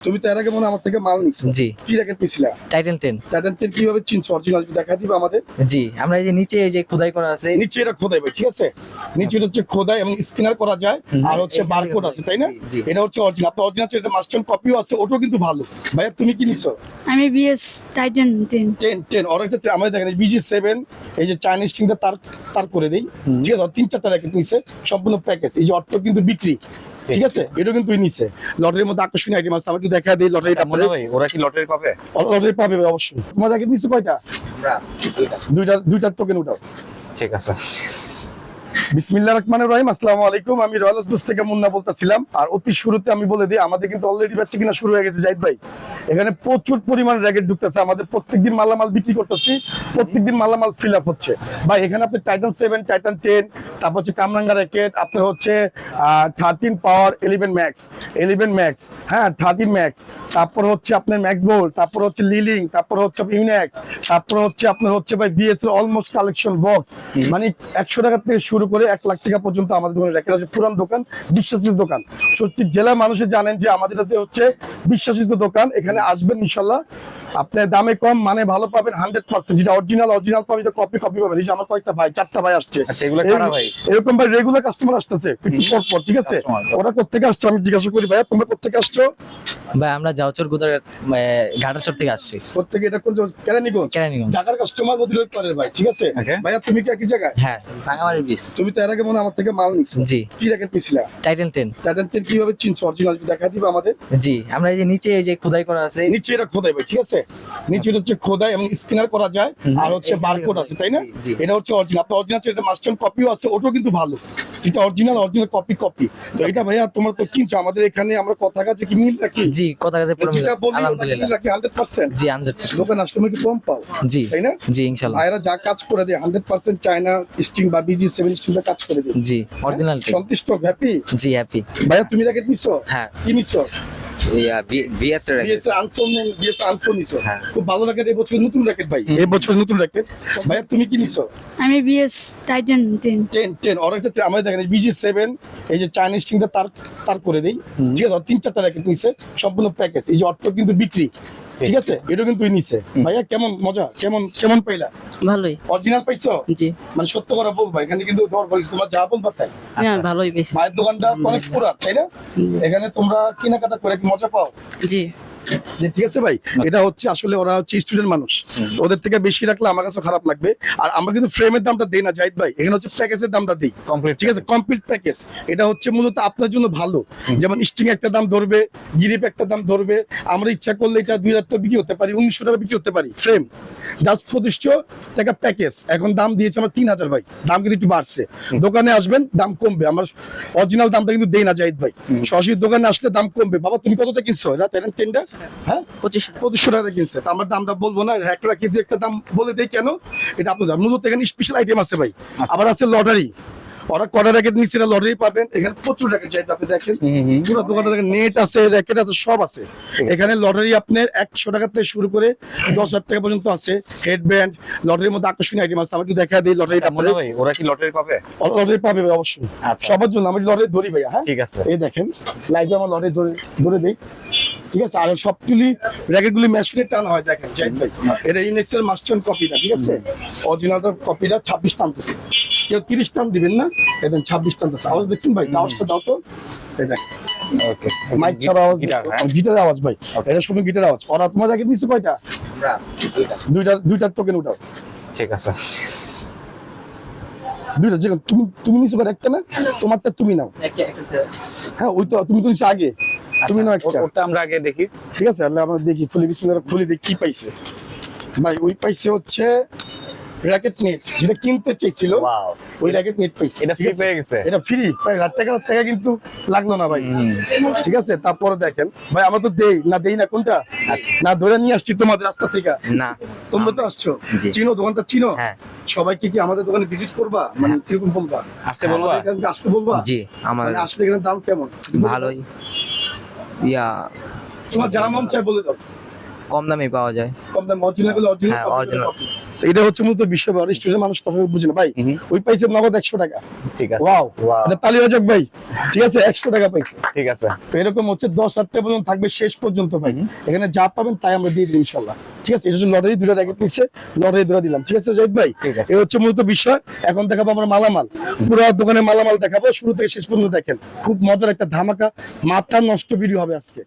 তুমি তো এর আগে মনে আমার থেকে মাল নিছো। জি। কি র্যাকেট নিছিলা? টাইটেন টেন টাইটান টেন কীভাবে চিনছো? অরিজিনাল দেখা দিবে আমাদের? জি আমরা এই যে নিচে এই যে খোদাই করা আছে। নিচে এটা খোদাই ভাই ঠিক আছে? নিচে এটা হচ্ছে খোদাই এবং স্ক্যানার করা যায়। আর হচ্ছে বারকোড আছে তাই না। এটা হচ্ছে অরিজিনাল আপনার অরিজিনাল এটা মাস্টার কপিও আছে ওটাও কিন্তু ভালো। ভাইয়া তুমি কি নিছো? আমি BS Titan ten ten ten ওর একটা আমাদের দেখেন বিজি সেভেন এই যে চাইনিজ টিমটা তার তার করে দেই। ঠিক আছে? তিন চারটা র্যাকেট নিছে সম্পূর্ণ প্যাকেজ এই যে অর্থ কিন্তু বিক্রি। ঠিক আছে? এটা কিন্তু নিছে। লটারির মধ্যে আকর্ষণীয় আইটেম আছে আমাকে দেখা দিই লটারি ভাই? ওরা কি লটারি পাবে? লটারি পাবে অবশ্যই। তোমার আগে নিছো কয়টা? দুইটা। দুইটা টোকেন উঠাও। ঠিক আছে। বিসমিল্লা রহমান রহিম আসসালামু আলাইকুম। আমি রয়্যাল হাউস থেকে মুন্না বলতেছিলাম। আর অতি শুরুতে আমি বলে দিই আমাদের কিন্তু অলরেডি বেচে কিনা শুরু হয়ে গেছে জাহিদ ভাই। এখানে প্রচুর পরিমাণ র্যাকেট ঢুকতেছে। আমাদের প্রত্যেকদিন মালামাল বিক্রি করতেছি প্রত্যেকদিন মালামাল ফিল আপ হচ্ছে। ভাই এখানে আপনি টাইটান সেভেন টাইটান টেন তারপর হচ্ছে কামরাঙ্গা র্যাকেট আপনার হচ্ছে thirteen power eleven max eleven max হ্যাঁ থার্টিন ম্যাক্স তারপর হচ্ছে আপনার ম্যাক্স বোল তারপর হচ্ছে লিলিং তারপর হচ্ছে ইউনেক্স তারপর হচ্ছে আপনার হচ্ছে ভাই বিএস অলমোস্ট কালেকশন বক্স মানে একশো টাকা থেকে শুরু করে এক লাখ টাকা পর্যন্ত আমাদের দোকানে র্যাকেট আছে। পুরান দোকান বিশ্বাসিত দোকান। সত্যি জেলার মানুষে জানেন যে আমাদের হচ্ছে বিশ্বাসিত দোকান। এখানে আসবেন ইনশাল্লাহ। আপনার দামে কম মানে ভালো পাবেন হান্ড্রেড পার্সেন্ট যেটা অরিজিনাল অরিজিনাল পাবেন কপি কপি পাবেন। এই আমার কয়েকটা ভাই চারটা ভাই আসছে। আচ্ছা এগুলো কারা ভাই? এরকম ভাই রেগুলার কাস্টমার আসতেছে একটু পর পর ঠিক আছে? ওরা কোথেকে আসছে আমি জিজ্ঞাসা করি ভাইয়া তোমরা কোথেকে আসছো? ভাই আমরা যাওচর গুদার ঘাটাচর থেকে আসছি। কোথেকে এটা কোন? কেরানীগঞ্জ? কেরানীগঞ্জ। ঢাকার কাস্টমার মধ্যে পারে ভাই ঠিক আছে. ভাইয়া তুমি কি একই জায়গায়? হ্যাঁ ভাঙামারি ব্রিজ তুমি তো এর আগে মনে হয় আমার থেকে মাল নিছো। জি। কি র্যাকেট নিছিলা? টাইটেন টেন টাইটান টেন কীভাবে চিনছো? অরিজিনাল দেখা দিবে আমাদের। জি আমরা এই যে নিচে এই যে খোদাই করা আছে। নিচে এটা খোদাই ভাই ঠিক আছে? নিচে হচ্ছে খোদাই এবং স্ক্যানার করা যায় আর হচ্ছে বারকোড আছে তাই না। এটা হচ্ছে অরিজিনাল আপনার অরিজিনাল এটা মাস্টার কপিও আছে ওটাও কিন্তু ভালো। যেটা অরিজিনাল অরিজিনাল কপি কপি তো এটা ভাইয়া তোমরা তো কিনছো আমাদের এখানে আমরা কথা কাছে কি মিল রাখি? জি কথা কাছে পুরো মিল আলহামদুলিল্লাহ। মিল রাখি? হান্ড্রেড পার্সেন্ট জি হান্ড্রেড পার্সেন্ট দোকান আসলে একটু কম পাও জি। তাই না? জি ইনশাল্লাহ। ভাইরা যা কাজ করে দেয় হান্ড্রেড পার্সেন্ট চায়না স্টিং বা বিজি সেভেন স্টিংটা কাজ করে দেয়। জি অরিজিনাল সন্তুষ্ট হ্যাপি জি হ্যাপি ভাইয়া তুমি র্যাকেট নিছো? হ্যাঁ। কি নিছো? বিএস এর বিএস আনফোন বিএস আনফোন নিছো। হ্যাঁ। খুব ভালো র্যাকেট এই বছর নতুন র্যাকেট ভাই। এই বছর নতুন র্যাকেট ভাইয়া তুমি কি নিছো? আমি BS Titan ten ten ten ওর একটা আমাদের দেখেন বিজি সেভেন এই যে চাইনিজ টিমটা তার তার করে দেই। ঠিক আছে তিন চারটা র্যাকেট নিছে সম্পূর্ণ প্যাকেজ এই যে অর্থ কিন্তু বিক্রি। ঠিক আছে এটা কিন্তু নিছে। ভাইয়া কেমন মজা? কেমন কেমন পাইলা? ভালোই। অরিজিনাল পাইছো? জি। মানে সত্য করে ভাই এখানে কিন্তু দর বলিস তোমার যা বলবা তাই। হ্যাঁ ভালোই বেশি। মায়ের দোকানটা অনেক পুরা তাই না? এখানে তোমরা কেনাকাটা করে কি মজা পাও। জি। যে ঠিক আছে ভাই এটা হচ্ছে আসলে ওরা হচ্ছে স্টুডেন্ট মানুষ। ওদের থেকে বেশি রাখলে আমার কাছে খারাপ লাগবে। আর আমরা কিন্তু ফ্রেমের দামটা দেই না জাহিদ ভাই। এখানে হচ্ছে প্যাকেজের দামটা দিই। ঠিক আছে কমপ্লিট প্যাকেজ এটা হচ্ছে মূলত আপনার জন্য ভালো। যেমন স্টিং একটা দাম ধরবে গিরিপ একটা দাম ধরবে। আমরা ইচ্ছা করলে এটা দুই হাজার বিক্রি হতে পারি উনিশশো টাকা বিক্রি হতে পারি। ফ্রেম জাস্ট পঁচিশশো টাকা প্যাকেজ এখন দাম দিয়েছে আমার তিন হাজার ভাই। দাম কিন্তু একটু বাড়ছে। দোকানে আসবেন দাম কমবে। আমরা অরিজিনাল দামটা কিন্তু দেই না জাহিদ ভাই। সরাসরি দোকানে আসলে দাম কমবে। বাবা তুমি কতটা কিনছো? এটা টেনটা হ্যাঁ? পঁচিশশো টাকা। কিনছে। আমরা দামটা বলব না একটা একটা দাম বলে দেয় কেন? এটা আপনার মূলত এখানে স্পেশাল আইটেম আছে ভাই। আবার আছে লটারি ওরা কটা র্যাকেট নিচ্ছে লটারি পাবেন? এখানে প্রচুর র্যাকেট আপনি দেখেন। পুরো দোকানে দেখেন নেট আছে র্যাকেট আছে সব আছে। এখানে লটারি আপনার একশো টাকা থেকে শুরু করে দশ হাজার টাকা পর্যন্ত আছে। হেড ব্যান্ড লটারির মধ্যে আকর্ষণীয় আইটেম আছে। আমি একটু দেখা দিই লটারিটা ভাই? ওরা কি লটারি পাবে? লটারি পাবে অবশ্যই। আচ্ছা। সবার জন্য আমি লটারি ধরি ভাইয়া হ্যাঁ? ঠিক আছে। এই দেখেন লাইভে আমার লটারি ধরে ধরে দিই। ঠিক আছে? আর সবগুলি র্যাকেটগুলি মেশিনে টান হয় দেখেন জাহিদ ভাই। এটা ইউনেক্সের মাস্টার কপিটা ঠিক আছে? অরিজিনালটার কপিটা ছাব্বিশ টানতেছে। কেউ তিরিশ টান দিবেন না? এদের ছাব্বিশ টানতেছে আওয়াজ দেখছেন ভাই? আওয়াজটা দাও তো। মাইক ছাড়া আওয়াজ গিটার হ্যাঁ? আওয়াজ ভাই। এটা গিটার আওয়াজ। ওরা তোমার র্যাকেট নিচ্ছে কয়টা? দুইটা। দুইটা টোকেন উঠাও। ঠিক আছে। দুইটা যে তুমি তুমি নিছো একটা না? তোমারটা তুমি নাও। হ্যাঁ ওই তো তুমি তো নিছো আগে। তুমি নাও আচ্ছা, একটা ওটা আমরা আগে দেখি। ঠিক আছে আল্লাহ আমরা দেখি খুলে বিসমিল্লাহ খুলে দেখি কি পাইছে। ভাই ওই পাইছে হচ্ছে র্যাকেট নেট যেটা কিনতে ওয়াও ওই র্যাকেট নেট এটা ফ্রি পেয়ে গেছে? এটা ফ্রি প্রায় হাজার টাকা হাজার টাকা কিন্তু লাগল না ভাই। ঠিক আছে? তারপরে দেখেন। ভাই আমরা তো দেই। না দেই না কোনটা? আচ্ছা। না ধরে নিয়ে আসছি তোমাদের রাস্তা থেকে। না। তোমরা তো আসছো। চিনো দোকানটা চিনো? হ্যাঁ। সবাইকে কি আমাদের দোকানে ভিজিট করবা? মানে কীরকম বলবা? আসতে বলবা? আমাদের আসতে বলবা? জি আমার মানে আসলে এখানে দাম কেমন? ভালোই। ইয়া। তোমার যা মন চাই বলে দাও। কম দামে পাওয়া যায়। কম দাম অরিজিনালগুলো হ্যাঁ, অরিজিনাল। তো এটা হচ্ছে মূলত বিষয় বা স্টুডেন্ট মানুষ তখন বুঝে না। ভাই ওই পাইছে নগদ একশো টাকা। ঠিক আছে। ওয়াও. এটা তালি বাজাক ভাই। ঠিক আছে একশো টাকা পাইছে। ঠিক আছে। তো এরকম হচ্ছে দশ হাজার টাকা পর্যন্ত থাকবে শেষ পর্যন্ত ভাই। এখানে যা পাবেন তাই আমরা দিয়ে দিই ইনশাল্লাহ। ঠিক আছে এটা হচ্ছে লটারি দুটো র্যাকেট নিচ্ছে লটারি দুটো দিলাম। ঠিক আছে জাহিদ ভাই। এই হচ্ছে মূলত বিষয়। এখন দেখাবো আমরা মালামাল। পুরো দোকানে মালামাল দেখাবো। শুরু থেকে শেষ পর্যন্ত দেখেন। খুব মজার একটা ধামাকা। মাথা নষ্ট ভিডিও হবে আজকে।